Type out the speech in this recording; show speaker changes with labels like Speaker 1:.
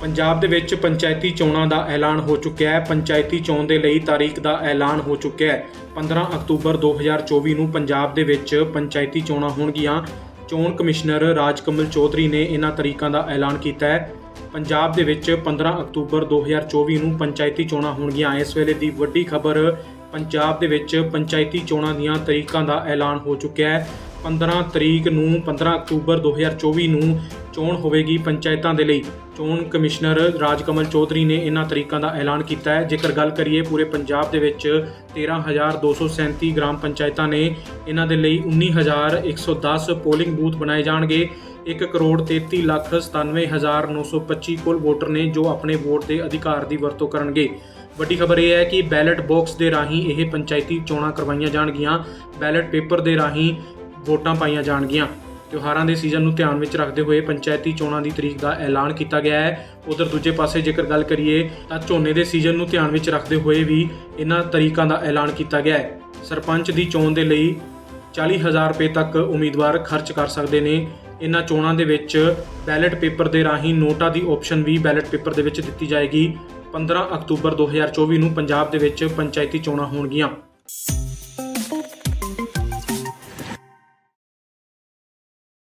Speaker 1: ਪੰਜਾਬ ਦੇ ਵਿੱਚ ਪੰਚਾਇਤੀ ਚੋਣਾਂ ਦਾ ਐਲਾਨ ਹੋ ਚੁੱਕਿਆ ਹੈ। ਪੰਚਾਇਤੀ ਚੋਣ ਦੇ ਲਈ ਤਾਰੀਖ ਦਾ ਐਲਾਨ ਹੋ ਚੁੱਕਿਆ ਹੈ। 15 ਅਕਤੂਬਰ 2024 ਨੂੰ ਪੰਜਾਬ ਦੇ ਵਿੱਚ ਪੰਚਾਇਤੀ ਚੋਣਾਂ ਹੋਣਗੀਆਂ। ਚੋਣ ਕਮਿਸ਼ਨਰ ਰਾਜਕਮਲ ਚੌਧਰੀ ਨੇ ਇਹਨਾਂ ਤਰੀਕਾਂ ਦਾ ਐਲਾਨ ਕੀਤਾ ਹੈ। ਪੰਜਾਬ ਦੇ ਵਿੱਚ 15 ਅਕਤੂਬਰ 2024 ਨੂੰ ਪੰਚਾਇਤੀ ਚੋਣਾਂ ਹੋਣਗੀਆਂ। ਇਸ ਵੇਲੇ ਦੀ ਵੱਡੀ ਖਬਰ, ਪੰਜਾਬ ਦੇ ਵਿੱਚ ਪੰਚਾਇਤੀ ਚੋਣਾਂ ਦੀਆਂ ਤਰੀਕਾਂ ਦਾ ਐਲਾਨ ਹੋ ਚੁੱਕਿਆ ਹੈ। 15 ਤਰੀਕ ਨੂੰ 15 ਅਕਤੂਬਰ 2024 ਨੂੰ ਚੋਣ ਹੋਵੇਗੀ ਪੰਚਾਇਤਾਂ ਦੇ ਲਈ। ਚੋਣ ਕਮਿਸ਼ਨਰ ਰਾਜਕਮਲ ਚੌਧਰੀ ਨੇ ਇਹਨਾਂ ਤਰੀਕਾਂ ਦਾ ਐਲਾਨ ਕੀਤਾ ਹੈ। ਜੇਕਰ ਗੱਲ ਕਰੀਏ ਪੂਰੇ ਪੰਜਾਬ ਦੇ ਵਿੱਚ 13237 ਗ੍ਰਾਮ ਪੰਚਾਇਤਾਂ ਨੇ ਇਹਨਾਂ ਦੇ ਲਈ 19110 ਪੋਲਿੰਗ ਬੂਥ ਬਣਾਏ ਜਾਣਗੇ। 1 ਕਰੋੜ 33 ਲੱਖ 97925 ਕੁੱਲ ਵੋਟਰ ਨੇ ਜੋ ਆਪਣੇ ਵੋਟ ਦੇ ਅਧਿਕਾਰ ਦੀ ਵਰਤੋਂ ਕਰਨਗੇ। ਵੱਡੀ ਖਬਰ ਇਹ ਹੈ ਕਿ ਬੈਲਟ ਬਾਕਸ ਦੇ ਰਾਹੀਂ ਇਹ ਪੰਚਾਇਤੀ ਚੋਣਾਂ ਕਰਵਾਈਆਂ ਜਾਣਗੀਆਂ। ਬੈਲਟ ਪੇਪਰ ਦੇ ਰਾਹੀਂ ਵੋਟਾਂ ਪਾਈਆਂ ਜਾਣਗੀਆਂ। ਤਿਉਹਾਰਾਂ ਦੇ ਸੀਜ਼ਨ ਨੂੰ ਧਿਆਨ ਵਿੱਚ ਰੱਖਦੇ ਹੋਏ ਪੰਚਾਇਤੀ ਚੋਣਾਂ ਦੀ ਤਰੀਕ ਦਾ ਐਲਾਨ ਕੀਤਾ ਗਿਆ ਹੈ। ਉਧਰ ਦੂਜੇ ਪਾਸੇ ਜੇਕਰ ਗੱਲ ਕਰੀਏ ਤਾਂ ਝੋਨੇ ਦੇ ਸੀਜ਼ਨ ਨੂੰ ਧਿਆਨ ਵਿੱਚ ਰੱਖਦੇ ਹੋਏ ਵੀ ਇਹਨਾਂ ਤਰੀਕਾਂ ਦਾ ਐਲਾਨ ਕੀਤਾ ਗਿਆ ਹੈ। ਸਰਪੰਚ ਦੀ ਚੋਣ ਦੇ ਲਈ 40000 ਰੁਪਏ ਤੱਕ ਉਮੀਦਵਾਰ ਖਰਚ ਕਰ ਸਕਦੇ ਨੇ। ਇਹਨਾਂ ਚੋਣਾਂ ਦੇ ਵਿੱਚ ਬੈਲਟ ਪੇਪਰ ਦੇ ਰਾਹੀਂ ਨੋਟਾਂ ਦੀ ਆਪਸ਼ਨ ਵੀ ਬੈਲਟ ਪੇਪਰ ਦੇ ਵਿੱਚ ਦਿੱਤੀ ਜਾਏਗੀ। 15 ਅਕਤੂਬਰ 2024 ਨੂੰ ਪੰਜਾਬ ਦੇ ਵਿੱਚ ਪੰਚਾਇਤੀ ਚੋਣਾਂ ਹੋਣਗੀਆਂ।